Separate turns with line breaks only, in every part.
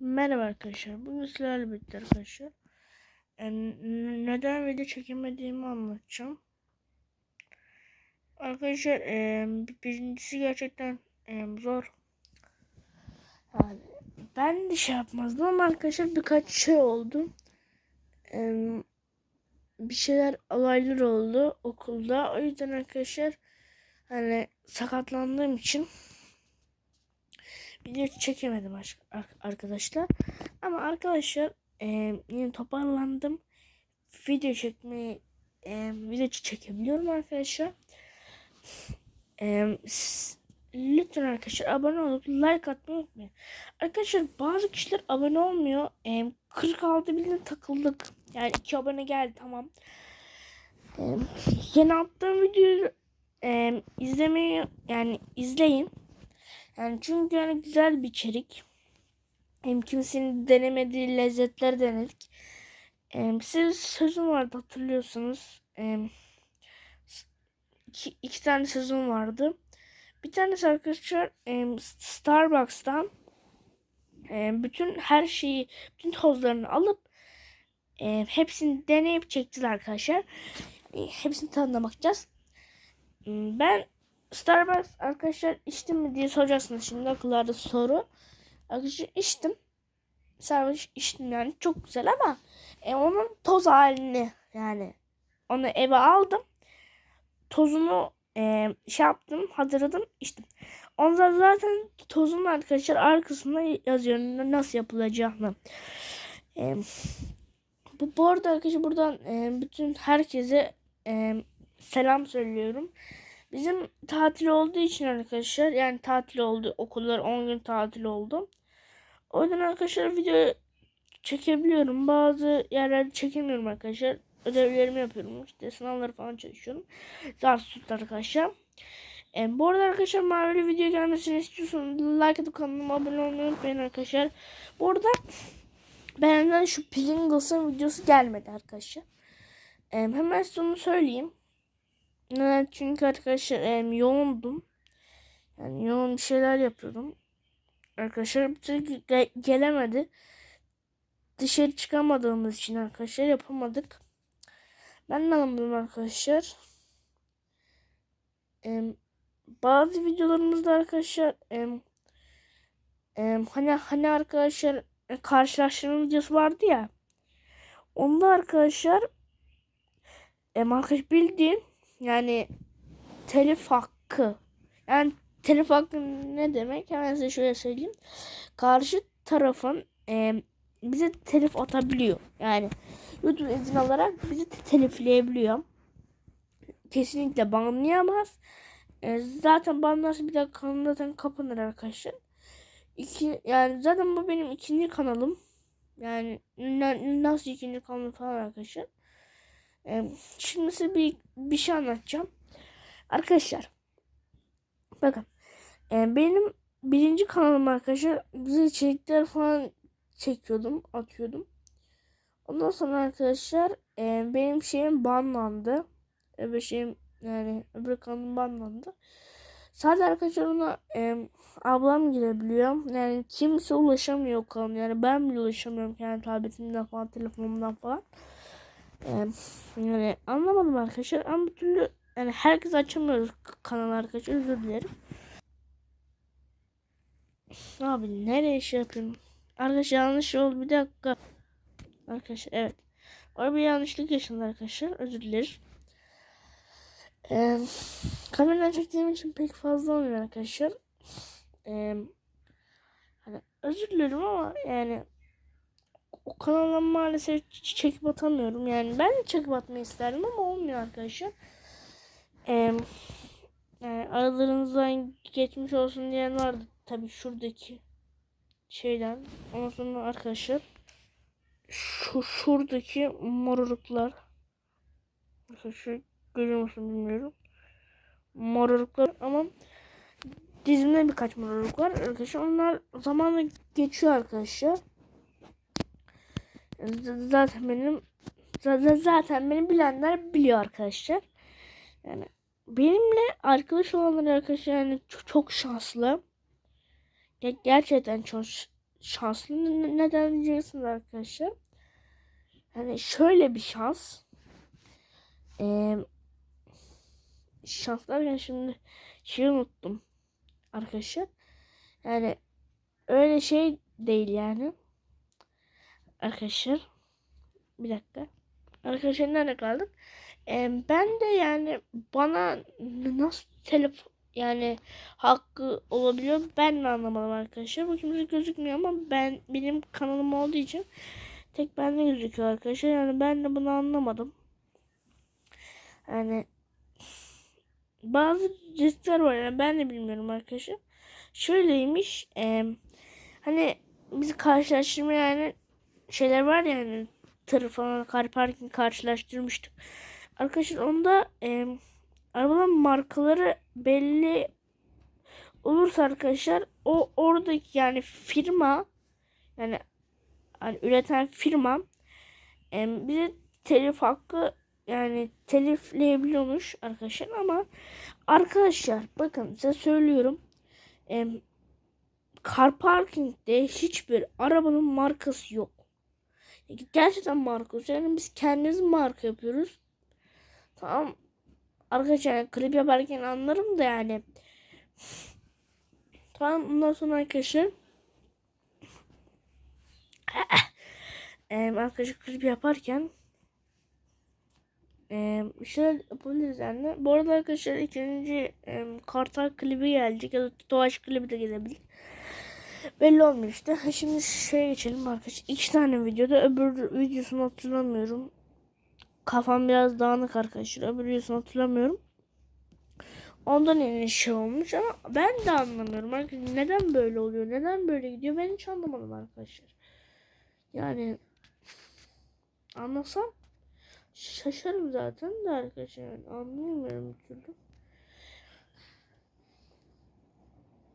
Merhaba arkadaşlar. Bugün sizlerle birlikte arkadaşlar. e, n- neden video çekemediğimi anlatacağım. Arkadaşlar e, bir- birincisi gerçekten e, zor. Yani ben de şey yapmazdım ama arkadaşlar birkaç şey oldu. E, bir şeyler olaylar oldu okulda. O yüzden arkadaşlar hani sakatlandığım için video çekemedim aş- ar- arkadaşlar. Ama arkadaşlar e, yine toparlandım. Video çekmeyi e, video çekebiliyorum arkadaşlar. E, lütfen arkadaşlar abone olup like atmayı unutmayın. Arkadaşlar bazı kişiler abone olmuyor. E, 46 bine takıldık. Yani 2 abone geldi tamam. E, yeni attığım videoyu e, izlemeyi yani izleyin. Yani çünkü yani güzel bir içerik. Hem kimsenin denemediği lezzetler denedik. Hem size sözüm vardı hatırlıyorsunuz. Hem iki, iki tane sözüm vardı. Bir tanesi arkadaşlar Starbucks'tan bütün her şeyi, bütün tozlarını alıp hepsini deneyip çektiler arkadaşlar. Hepsini tadına Ben Starbucks arkadaşlar içtim mi diye soracaksınız şimdi akıllarda soru. Arkadaşlar içtim. Starbucks içtim yani çok güzel ama e, onun toz halini yani onu eve aldım. Tozunu e, şey yaptım hazırladım içtim. Onda zaten tozun arkadaşlar arkasında yazıyor nasıl yapılacağını. E, bu, bu arada arkadaşlar buradan e, bütün herkese e, selam söylüyorum. Bizim tatil olduğu için arkadaşlar yani tatil oldu okullar 10 gün tatil oldu. O yüzden arkadaşlar video çekebiliyorum. Bazı yerlerde çekemiyorum arkadaşlar. Ödevlerimi yapıyorum. İşte sınavları falan çalışıyorum. Zar tut arkadaşlar. E, bu arada arkadaşlar mavi video gelmesini istiyorsanız like atıp kanalıma abone olmayı unutmayın arkadaşlar. Bu arada benden şu Pringles'ın videosu gelmedi arkadaşlar. E, hemen size onu söyleyeyim. Evet, çünkü arkadaşlar em, yoğundum. Yani yoğun bir şeyler yapıyordum. Arkadaşlar bir türlü ge- gelemedi. Dışarı çıkamadığımız için arkadaşlar yapamadık. Ben de anlamadım arkadaşlar. Em, bazı videolarımızda arkadaşlar em, em, hani hani arkadaşlar e, karşılaştırma videosu vardı ya. Onda arkadaşlar em, arkadaş bildiğin yani telif hakkı. Yani telif hakkı ne demek? Hemen size şöyle söyleyeyim. Karşı tarafın e, bize telif atabiliyor. Yani YouTube izin alarak bizi te- telifleyebiliyor. Kesinlikle banlayamaz. E, zaten banlarsa bir daha kanal zaten kapanır arkadaşlar. İki, yani zaten bu benim ikinci kanalım. Yani na- nasıl ikinci kanalım falan arkadaşlar. Şimdi size bir, bir şey anlatacağım. Arkadaşlar bakın benim birinci kanalım arkadaşlar güzel içerikler falan çekiyordum atıyordum. Ondan sonra arkadaşlar benim şeyim banlandı. Öbür şeyim yani öbür kanalım banlandı. Sadece arkadaşlar ona e, ablam girebiliyor. Yani kimse ulaşamıyor o kanala. Yani ben bile ulaşamıyorum kendi tabletimden falan telefonumdan falan. E, yani anlamadım arkadaşlar ama bir türlü yani herkes açamıyoruz kanal arkadaşlar özür dilerim. Abi nereye şey yapayım? Arkadaşlar yanlış oldu bir dakika. Arkadaşlar evet. Orada bir yanlışlık yaşandı arkadaşlar. Özür dileriz. Ee, kameradan çektiğim için pek fazla olmuyor arkadaşlar. Ee, hani özür dilerim ama yani o kanaldan maalesef çekip atamıyorum. Yani ben de çekip atmayı isterdim ama olmuyor arkadaşlar. Ee, yani aralarınızdan geçmiş olsun diyen vardı. Tabii şuradaki şeyden. Ondan sonra arkadaşlar şu şuradaki moruluklar. Arkadaşlar görüyor musun bilmiyorum. Moruluklar ama dizimde birkaç moruluk var arkadaşlar. Onlar zamanla geçiyor arkadaşlar. Zaten benim zaten zaten beni bilenler biliyor arkadaşlar. Yani benimle arkadaş olanlar arkadaşlar yani çok, çok şanslı. Ge- Gerçekten çok şanslı ne- neden diyeceksiniz arkadaşlar. Yani şöyle bir şans. Ee, şans derken şimdi şey unuttum arkadaşlar. Yani öyle şey değil yani. Arkadaşlar bir dakika. Arkadaşlar nerede kaldık? Ee, ben de yani bana nasıl telefon yani hakkı olabiliyor ben de anlamadım arkadaşlar. Bu kimse gözükmüyor ama ben benim kanalım olduğu için tek bende gözüküyor arkadaşlar. Yani ben de bunu anlamadım. Yani bazı riskler var yani ben de bilmiyorum arkadaşlar. Şöyleymiş e, hani bizi karşılaştırma yani şeyler var ya hani tır falan car parking karşılaştırmıştık. Arkadaşlar onda e, arabaların markaları belli olursa arkadaşlar o oradaki yani firma yani hani üreten firma e, bize telif hakkı yani telifleyebiliyormuş arkadaşlar ama arkadaşlar bakın size söylüyorum e, car parking'de hiçbir arabanın markası yok. Gerçekten markası yani biz kendimiz marka yapıyoruz. Tamam arkadaşlar yani klip yaparken anlarım da yani. Tamam ondan sonra arkadaşlar Eee arkadaşlar klip yaparken eee şöyle yapabiliriz yani. Bu arada arkadaşlar ikinci kartal klibi gelecek ya da Tovaş klibi de gelebilir. Belli. Ha, Şimdi şeye geçelim arkadaşlar. İki tane videoda öbür videosunu hatırlamıyorum. Kafam biraz dağınık arkadaşlar. Öbür videosunu hatırlamıyorum. Ondan yeni şey olmuş ama ben de anlamıyorum. Arkadaşlar neden böyle oluyor? Neden böyle gidiyor? Ben hiç anlamadım arkadaşlar. Yani anlasam şaşarım zaten de arkadaşlar. Yani anlayamıyorum bir türlü.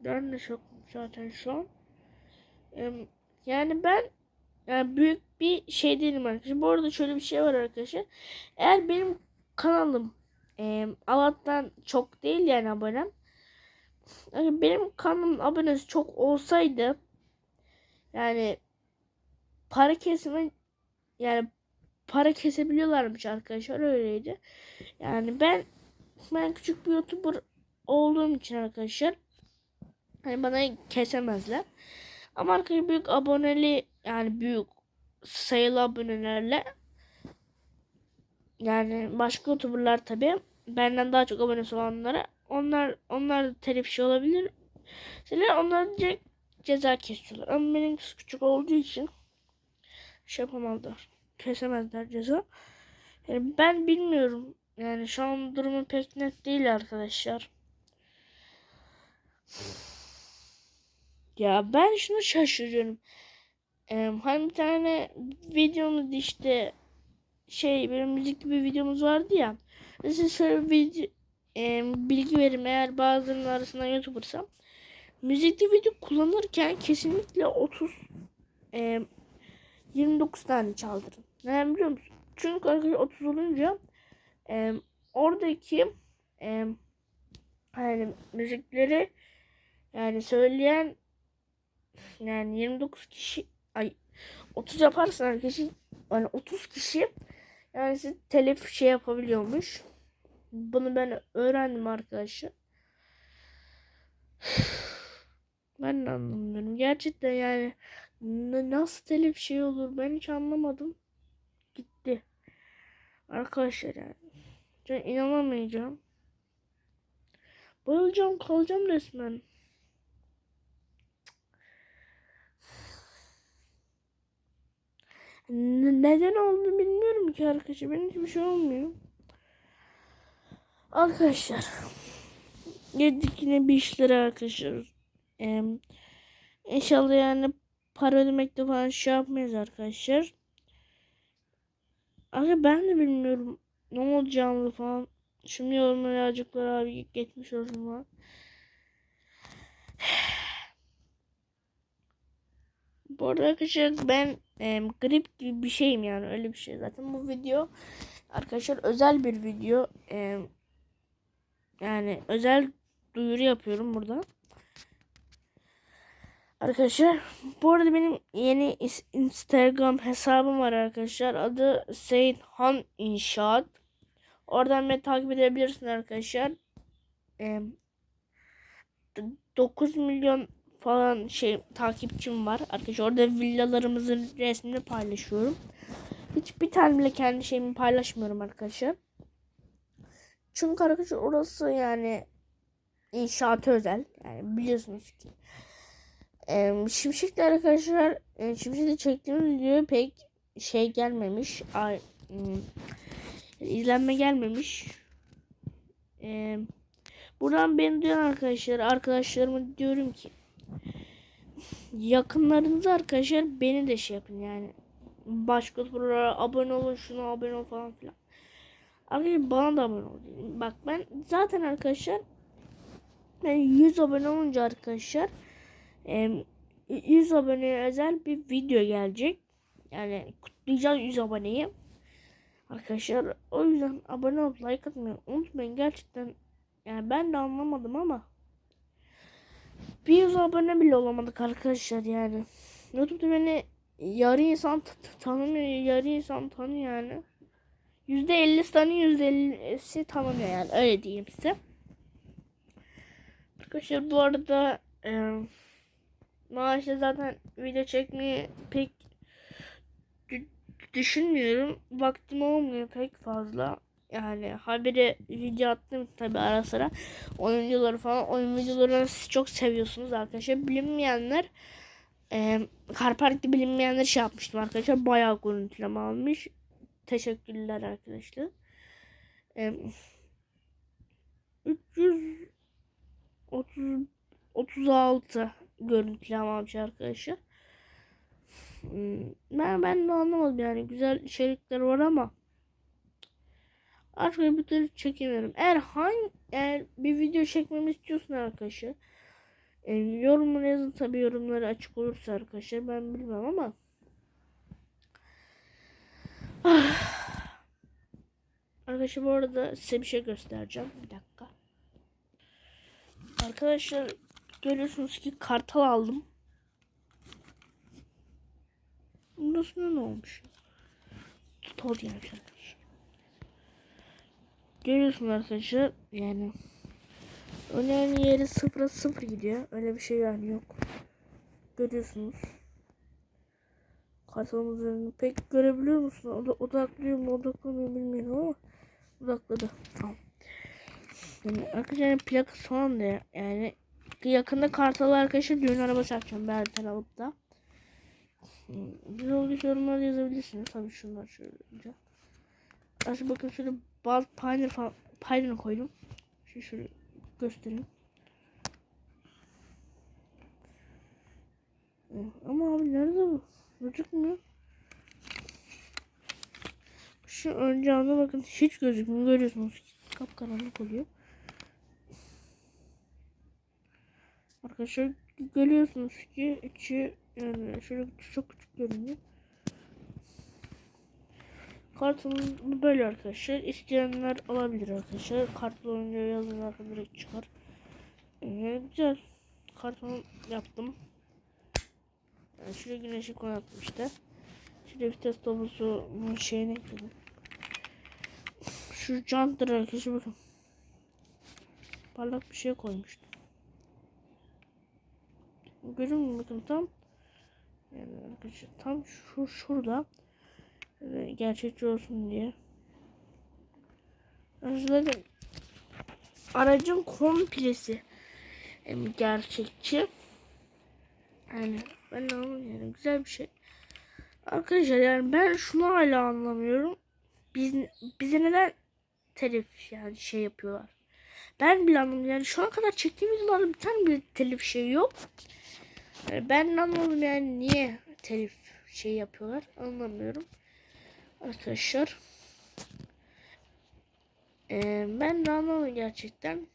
Ben de şokum zaten şu an. Yani ben yani büyük bir şey değilim arkadaşlar. Bu arada şöyle bir şey var arkadaşlar. Eğer benim kanalım e, Allah'tan çok değil yani abonem. Yani benim kanalımın abonesi çok olsaydı yani para kesme yani para kesebiliyorlarmış arkadaşlar öyleydi. Yani ben ben küçük bir youtuber olduğum için arkadaşlar hani bana kesemezler. Ama arkadaşlar büyük aboneli yani büyük sayılı abonelerle yani başka youtuberlar tabi benden daha çok abonesi olanlara onlar onlar da telif şey olabilir. Senin onlar ceza kesiyorlar. Ama benim küçük olduğu için şey yapamazlar. Kesemezler ceza. Yani ben bilmiyorum. Yani şu an durumu pek net değil arkadaşlar. Ya ben şunu şaşırıyorum. Ee, hani bir tane videomuz işte şey bir müzikli bir videomuz vardı ya. Mesela şöyle bir e, bilgi verim eğer bazılarının arasından YouTuber'sam. Müzikli video kullanırken kesinlikle 30 e, 29 tane çaldırın. Neden biliyor musun? Çünkü arkadaşlar 30 olunca e, oradaki e, yani müzikleri yani söyleyen yani 29 kişi ay 30 yaparsan arkadaşlar yani 30 kişi yani siz telif şey yapabiliyormuş. Bunu ben öğrendim arkadaşlar. Ben de anlamıyorum. Gerçekten yani nasıl telif şey olur ben hiç anlamadım. Gitti. Arkadaşlar yani. Ben inanamayacağım. Bayılacağım kalacağım resmen. Neden oldu bilmiyorum ki arkadaşlar. Benim hiçbir şey olmuyor. Arkadaşlar. Yedik yine bir işlere arkadaşlar. Ee, inşallah yani para ödemekte falan şey yapmayız arkadaşlar. Aga ben de bilmiyorum ne olacağını falan. Şimdi yorumlara yazıklar abi geçmiş olsun falan. Bu arada arkadaşlar ben e, grip gibi bir şeyim yani öyle bir şey zaten bu video arkadaşlar özel bir video E, yani özel duyuru yapıyorum burada Arkadaşlar bu arada benim yeni Instagram hesabım var arkadaşlar. Adı Seyhan İnşaat. Oradan beni takip edebilirsiniz arkadaşlar. D- 9 milyon falan şey takipçim var. Arkadaşlar orada villalarımızın resmini paylaşıyorum. Hiçbir tane bile kendi şeyimi paylaşmıyorum arkadaşlar. Çünkü arkadaşlar orası yani inşaatı özel. Yani biliyorsunuz ki. Ee, Şimşek'le arkadaşlar e, Şimşek'le çektiğimiz video pek şey gelmemiş. Ay, hmm, izlenme gelmemiş. Ee, buradan beni duyan arkadaşlar arkadaşlarıma diyorum ki yakınlarınızı arkadaşlar beni de şey yapın yani başka turlara abone olun şuna abone ol falan filan. Arkadaşlar bana da abone ol. Bak ben zaten arkadaşlar ben 100 abone olunca arkadaşlar em, 100 aboneye özel bir video gelecek. Yani kutlayacağız 100 aboneyi. Arkadaşlar o yüzden abone olup like atmayı unutmayın. Gerçekten yani ben de anlamadım ama bir 100 abone bile olamadık arkadaşlar yani. YouTube'da beni yarı insan tanımıyor, yarı insan tanıyor yani. %50'si tanıyor, %50'si tanımıyor yani öyle diyeyim size. Arkadaşlar bu arada e, maaşla zaten video çekmeyi pek dü- düşünmüyorum. Vaktim olmuyor pek fazla. Yani habire video attım tabi ara sıra. Oyun videoları falan. Oyun videolarını siz çok seviyorsunuz arkadaşlar. Bilinmeyenler e, Karpark'ta bilinmeyenler şey yapmıştım arkadaşlar. Bayağı görüntüleme almış. Teşekkürler arkadaşlar. E, 330 36 görüntüleme almış arkadaşlar. Hmm, Ben ben de anlamadım yani güzel içerikler var ama artık bir türlü çekemiyorum. Eğer hangi eğer bir video çekmemi istiyorsun arkadaşlar e, yorumlara yazın tabi yorumları açık olursa arkadaşlar ben bilmem ama Ah. Arkadaşlar bu arada size bir şey göstereceğim. Bir dakika. Arkadaşlar görüyorsunuz ki kartal aldım. Burasında ne olmuş? Gelmiş arkadaşlar. Görüyorsunuz arkadaşlar yani önemli yeri sıfıra sıfır gidiyor. Öyle bir şey yani yok. Görüyorsunuz. Kartalın üzerinde pek görebiliyor musun? O da odaklıyor mu odaklamıyor bilmiyorum ama odakladı. Tamam. Yani arkadaşlar plakası falan da yani yakında kartalı arkadaşlar düğün arabası yapacağım Berten alıp da. Güzel olduysa yorumlarda yazabilirsiniz. Tabii şunlar şöyle. Aşağı bakın şöyle bal pioneer falan pioneer koydum. Şu şöyle göstereyim. Ama abi nerede bu? Gözükmüyor. Şu ön camda bakın hiç gözükmüyor. Görüyorsunuz kapkaranlık oluyor. Arkadaşlar görüyorsunuz ki içi yani şöyle çok küçük görünüyor. Kartımız böyle arkadaşlar. İsteyenler alabilir arkadaşlar. Kartla oyuncu yazın arkadaşlar çıkar. Yani güzel. Kartımı yaptım. Yani şuraya güneşi koyattım işte. Şuraya vites topuzu şeyini ekledim. Şu jantları arkadaşlar bakın. Parlak bir şey koymuştum. Görün mü bakın tam yani arkadaşlar tam şu şurada gerçekçi olsun diye. Zaten aracın komplesi hem gerçekçi. Yani ben anlamıyorum yani güzel bir şey. Arkadaşlar yani ben şunu hala anlamıyorum. Biz bize neden telif yani şey yapıyorlar. Ben bile anlamadım yani şu an kadar çektiğimiz videolarda bir tane bile telif şey yok. Yani ben anlamadım yani niye telif şey yapıyorlar anlamıyorum. Arkadaşlar. Ee, ben anlamadım gerçekten.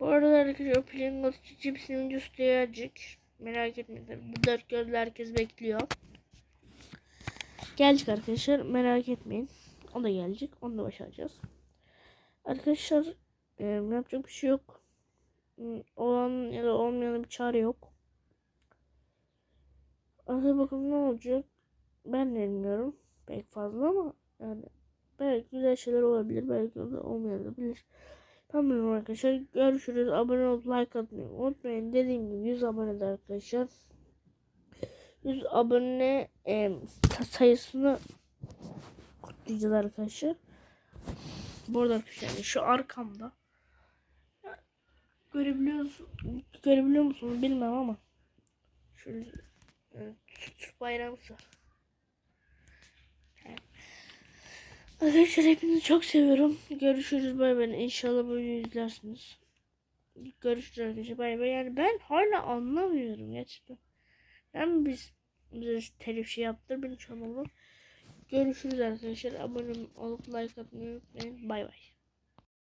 Bu arada arkadaşlar Pringles cipsinin videosu gelecek. Merak etmeyin. Bu dört gözle herkes bekliyor. Gelecek arkadaşlar merak etmeyin. O da gelecek. Onu da başaracağız. Arkadaşlar e, yapacak bir şey yok. Hmm, Olan ya da olmayan bir çare yok. Hadi bakalım ne olacak. Ben de bilmiyorum. Pek fazla ama yani belki güzel şeyler olabilir. Belki de olmayabilir. Tamam arkadaşlar. Görüşürüz. Abone olup like atmayı unutmayın. Dediğim gibi 100 abone arkadaşlar. 100 abone e, sayısını kutlayacağız arkadaşlar. Burada arkadaşlar şu arkamda görebiliyorsunuz görebiliyor musunuz bilmem ama şöyle e, Türk bayrağımız var. Evet. Arkadaşlar hepinizi çok seviyorum. Görüşürüz bay bay. İnşallah böyle izlersiniz. Görüşürüz arkadaşlar bay bay. Yani ben hala anlamıyorum gerçekten. Ben biz bize telif şey yaptır beni çamalı. Görüşürüz arkadaşlar. Abone olup like atmayı unutmayın. Bay bay.